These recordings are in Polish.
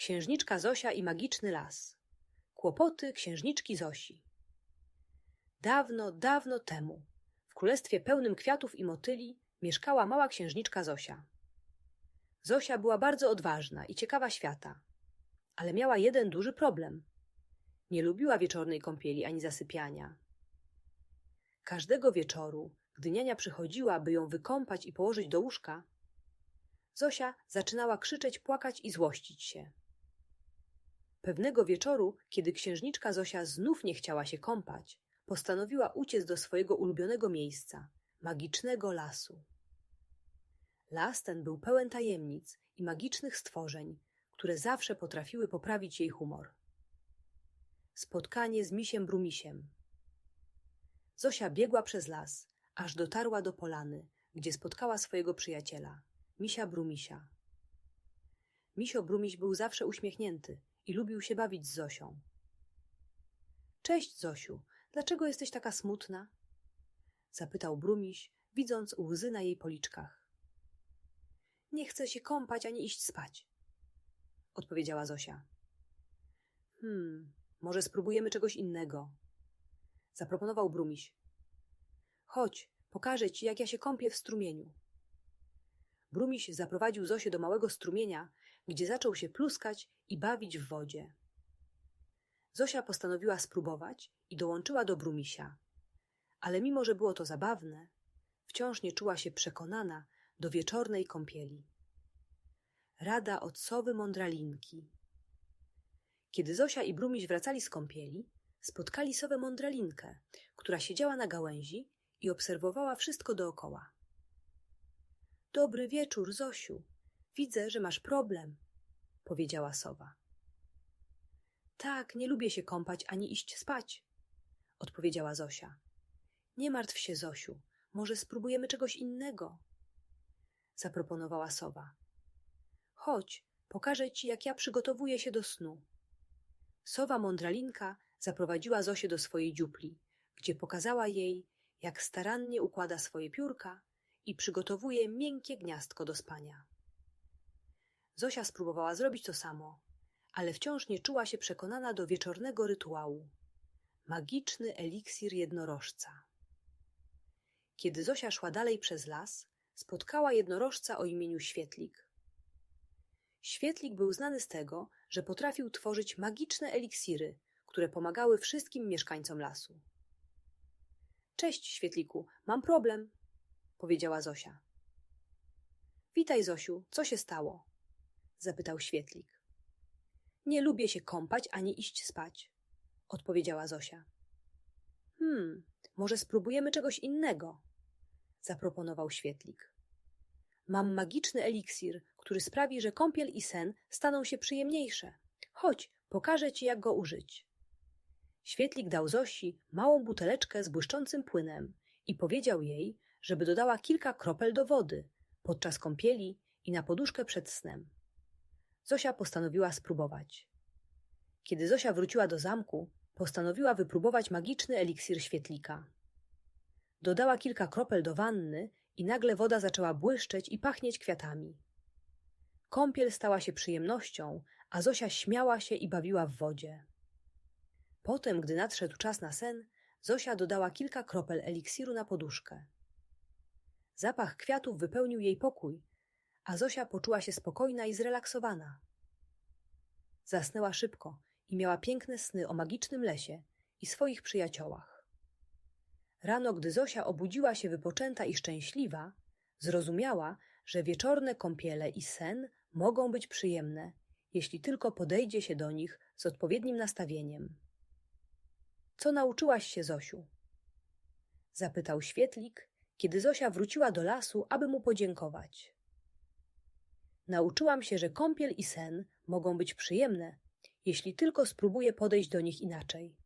Księżniczka Zosia i magiczny las. Kłopoty księżniczki Zosi. Dawno, dawno temu, w królestwie pełnym kwiatów i motyli, mieszkała mała księżniczka Zosia. Zosia była bardzo odważna i ciekawa świata, ale miała jeden duży problem. Nie lubiła wieczornej kąpieli ani zasypiania. Każdego wieczoru, gdy niania przychodziła, by ją wykąpać i położyć do łóżka, Zosia zaczynała krzyczeć, płakać i złościć się. Pewnego wieczoru, kiedy księżniczka Zosia znów nie chciała się kąpać, postanowiła uciec do swojego ulubionego miejsca magicznego lasu. Las ten był pełen tajemnic i magicznych stworzeń, które zawsze potrafiły poprawić jej humor. Spotkanie z misiem Brumisiem. Zosia biegła przez las, aż dotarła do polany, gdzie spotkała swojego przyjaciela, misia Brumisia. Misio Brumiś był zawsze uśmiechnięty i lubił się bawić z Zosią. Cześć, Zosiu, dlaczego jesteś taka smutna? Zapytał Brumiś, widząc łzy na jej policzkach. Nie chcę się kąpać ani iść spać, odpowiedziała Zosia. Hmm, może spróbujemy czegoś innego, zaproponował Brumiś. Chodź, pokażę ci, jak ja się kąpię w strumieniu. Brumiś zaprowadził Zosię do małego strumienia, gdzie zaczął się pluskać i bawić w wodzie. Zosia postanowiła spróbować i dołączyła do Brumisia. Ale mimo, że było to zabawne, wciąż nie czuła się przekonana do wieczornej kąpieli. Rada od sowy mądralinki. Kiedy Zosia i Brumiś wracali z kąpieli, spotkali sowę mądralinkę, która siedziała na gałęzi i obserwowała wszystko dookoła. Dobry wieczór, Zosiu. Widzę, że masz problem, powiedziała sowa. Tak, nie lubię się kąpać ani iść spać, odpowiedziała Zosia. Nie martw się, Zosiu, może spróbujemy czegoś innego, zaproponowała sowa. Chodź, pokażę ci, jak ja przygotowuję się do snu. Sowa mądralinka zaprowadziła Zosię do swojej dziupli, gdzie pokazała jej, jak starannie układa swoje piórka i przygotowuje miękkie gniazdko do spania. Zosia spróbowała zrobić to samo, ale wciąż nie czuła się przekonana do wieczornego rytuału. Magiczny eliksir jednorożca. Kiedy Zosia szła dalej przez las, spotkała jednorożca o imieniu Świetlik. Świetlik był znany z tego, że potrafił tworzyć magiczne eliksiry, które pomagały wszystkim mieszkańcom lasu. Cześć, Świetliku, mam problem, powiedziała Zosia. Witaj, Zosiu, co się stało? Zapytał Świetlik. Nie lubię się kąpać ani iść spać, odpowiedziała Zosia. Hmm, może spróbujemy czegoś innego, zaproponował Świetlik. Mam magiczny eliksir, który sprawi, że kąpiel i sen staną się przyjemniejsze. Chodź, pokażę ci, jak go użyć. Świetlik dał Zosi małą buteleczkę z błyszczącym płynem i powiedział jej, żeby dodała kilka kropel do wody podczas kąpieli i na poduszkę przed snem. Zosia postanowiła spróbować. Kiedy Zosia wróciła do zamku, postanowiła wypróbować magiczny eliksir świetlika. Dodała kilka kropel do wanny i nagle woda zaczęła błyszczeć i pachnieć kwiatami. Kąpiel stała się przyjemnością, a Zosia śmiała się i bawiła w wodzie. Potem, gdy nadszedł czas na sen, Zosia dodała kilka kropel eliksiru na poduszkę. Zapach kwiatów wypełnił jej pokój, a Zosia poczuła się spokojna i zrelaksowana. Zasnęła szybko i miała piękne sny o magicznym lesie i swoich przyjaciołach. Rano, gdy Zosia obudziła się wypoczęta i szczęśliwa, zrozumiała, że wieczorne kąpiele i sen mogą być przyjemne, jeśli tylko podejdzie się do nich z odpowiednim nastawieniem. Co nauczyłaś się, Zosiu? Zapytał świetlik, kiedy Zosia wróciła do lasu, aby mu podziękować. Nauczyłam się, że kąpiel i sen mogą być przyjemne, jeśli tylko spróbuję podejść do nich inaczej.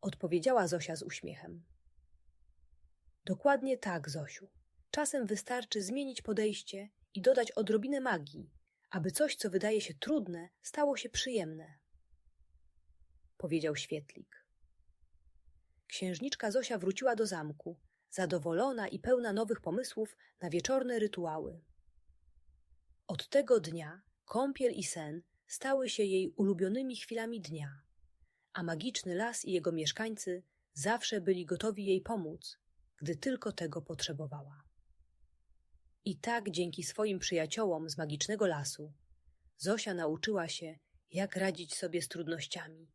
Odpowiedziała Zosia z uśmiechem. Dokładnie tak, Zosiu. Czasem wystarczy zmienić podejście i dodać odrobinę magii, aby coś, co wydaje się trudne, stało się przyjemne. Powiedział świetlik. Księżniczka Zosia wróciła do zamku, zadowolona i pełna nowych pomysłów na wieczorne rytuały. Od tego dnia kąpiel i sen stały się jej ulubionymi chwilami dnia, a magiczny las i jego mieszkańcy zawsze byli gotowi jej pomóc, gdy tylko tego potrzebowała. I tak dzięki swoim przyjaciołom z magicznego lasu Zosia nauczyła się, jak radzić sobie z trudnościami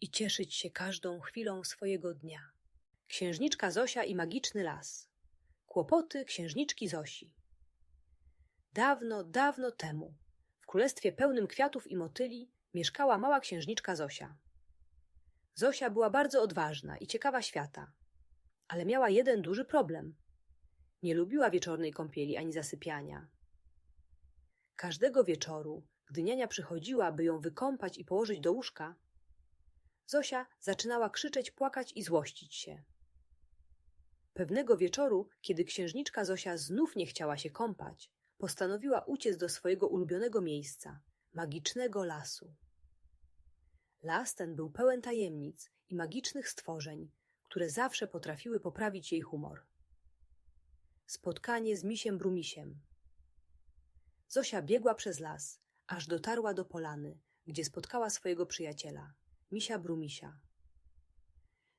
i cieszyć się każdą chwilą swojego dnia. Księżniczka Zosia i magiczny las. Kłopoty księżniczki Zosi. Dawno, dawno temu, w królestwie pełnym kwiatów i motyli, mieszkała mała księżniczka Zosia. Zosia była bardzo odważna i ciekawa świata, ale miała jeden duży problem. Nie lubiła wieczornej kąpieli ani zasypiania. Każdego wieczoru, gdy niania przychodziła, by ją wykąpać i położyć do łóżka, Zosia zaczynała krzyczeć, płakać i złościć się. Pewnego wieczoru, kiedy księżniczka Zosia znów nie chciała się kąpać, postanowiła uciec do swojego ulubionego miejsca magicznego lasu. Las ten był pełen tajemnic i magicznych stworzeń, które zawsze potrafiły poprawić jej humor. Spotkanie z misiem Brumisiem. Zosia biegła przez las, aż dotarła do polany, gdzie spotkała swojego przyjaciela, misia Brumisia.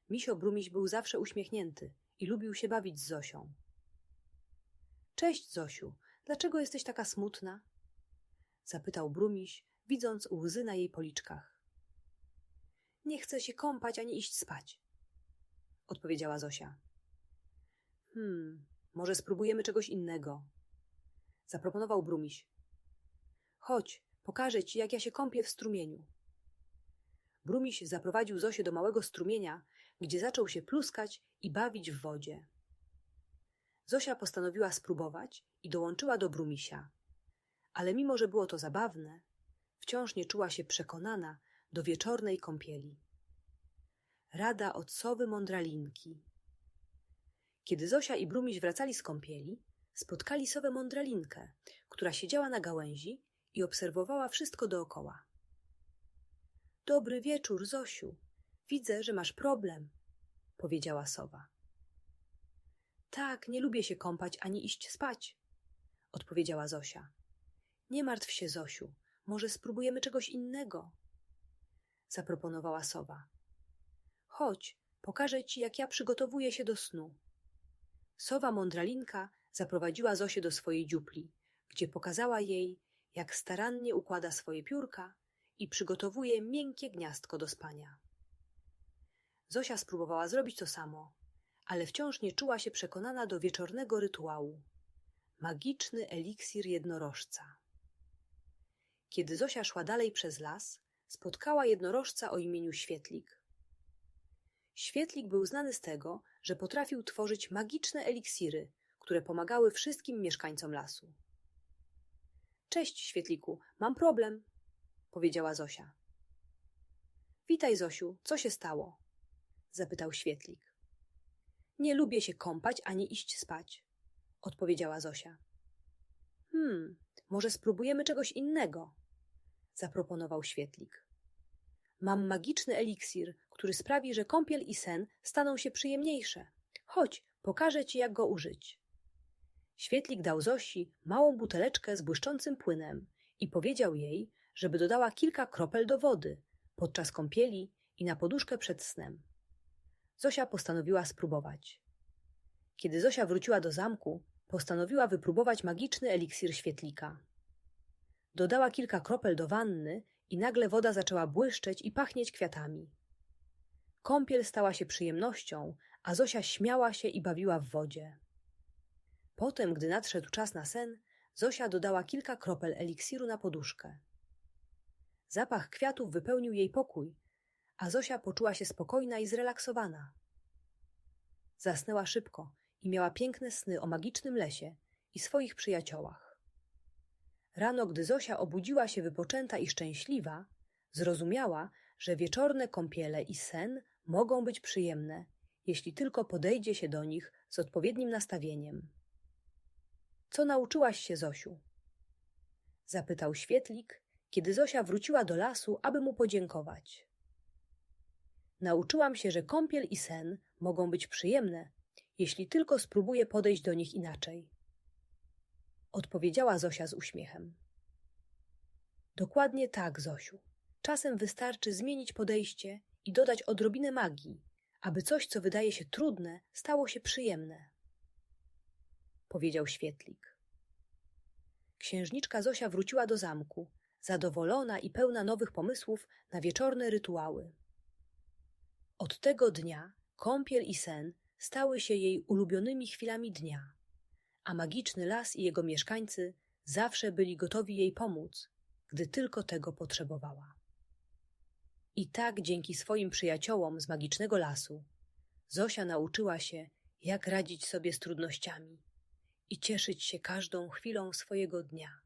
Misio Brumiś był zawsze uśmiechnięty i lubił się bawić z Zosią. Cześć, Zosiu, dlaczego jesteś taka smutna? Zapytał Brumiś, widząc łzy na jej policzkach. Nie chcę się kąpać ani iść spać, odpowiedziała Zosia. Hmm, może spróbujemy czegoś innego, zaproponował Brumiś. Chodź, pokażę ci, jak ja się kąpię w strumieniu. Brumiś zaprowadził Zosię do małego strumienia, gdzie zaczął się pluskać i bawić w wodzie. Zosia postanowiła spróbować i dołączyła do Brumisia. Ale mimo, że było to zabawne, wciąż nie czuła się przekonana do wieczornej kąpieli. Rada od sowy mądralinki. Kiedy Zosia i Brumiś wracali z kąpieli, spotkali sowę mądralinkę, która siedziała na gałęzi i obserwowała wszystko dookoła. Dobry wieczór, Zosiu. Widzę, że masz problem, powiedziała sowa. Tak, nie lubię się kąpać ani iść spać, odpowiedziała Zosia. Nie martw się, Zosiu, może spróbujemy czegoś innego, zaproponowała sowa. Chodź, pokażę ci, jak ja przygotowuję się do snu. Sowa mądralinka zaprowadziła Zosię do swojej dziupli, gdzie pokazała jej, jak starannie układa swoje piórka i przygotowuje miękkie gniazdko do spania. Zosia spróbowała zrobić to samo, ale wciąż nie czuła się przekonana do wieczornego rytuału. Magiczny eliksir jednorożca. Kiedy Zosia szła dalej przez las, spotkała jednorożca o imieniu Świetlik. Świetlik był znany z tego, że potrafił tworzyć magiczne eliksiry, które pomagały wszystkim mieszkańcom lasu. Cześć, Świetliku, mam problem, powiedziała Zosia. Witaj, Zosiu, co się stało? zapytał Świetlik. Nie lubię się kąpać ani iść spać, odpowiedziała Zosia. Hmm, może spróbujemy czegoś innego, zaproponował Świetlik. Mam magiczny eliksir, który sprawi, że kąpiel i sen staną się przyjemniejsze. Chodź, pokażę ci, jak go użyć. Świetlik dał Zosi małą buteleczkę z błyszczącym płynem i powiedział jej, żeby dodała kilka kropel do wody podczas kąpieli i na poduszkę przed snem. Zosia postanowiła spróbować. Kiedy Zosia wróciła do zamku, postanowiła wypróbować magiczny eliksir świetlika. Dodała kilka kropel do wanny i nagle woda zaczęła błyszczeć i pachnieć kwiatami. Kąpiel stała się przyjemnością, a Zosia śmiała się i bawiła w wodzie. Potem, gdy nadszedł czas na sen, Zosia dodała kilka kropel eliksiru na poduszkę. Zapach kwiatów wypełnił jej pokój, a Zosia poczuła się spokojna i zrelaksowana. Zasnęła szybko i miała piękne sny o magicznym lesie i swoich przyjaciołach. Rano, gdy Zosia obudziła się wypoczęta i szczęśliwa, zrozumiała, że wieczorne kąpiele i sen mogą być przyjemne, jeśli tylko podejdzie się do nich z odpowiednim nastawieniem. Co nauczyłaś się, Zosiu? Zapytał świetlik, kiedy Zosia wróciła do lasu, aby mu podziękować. Nauczyłam się, że kąpiel i sen mogą być przyjemne, jeśli tylko spróbuję podejść do nich inaczej. Odpowiedziała Zosia z uśmiechem. Dokładnie tak, Zosiu. Czasem wystarczy zmienić podejście i dodać odrobinę magii, aby coś, co wydaje się trudne, stało się przyjemne. Powiedział świetlik. Księżniczka Zosia wróciła do zamku, zadowolona i pełna nowych pomysłów na wieczorne rytuały. Od tego dnia kąpiel i sen stały się jej ulubionymi chwilami dnia, a magiczny las i jego mieszkańcy zawsze byli gotowi jej pomóc, gdy tylko tego potrzebowała. I tak dzięki swoim przyjaciołom z magicznego lasu Zosia nauczyła się, jak radzić sobie z trudnościami i cieszyć się każdą chwilą swojego dnia.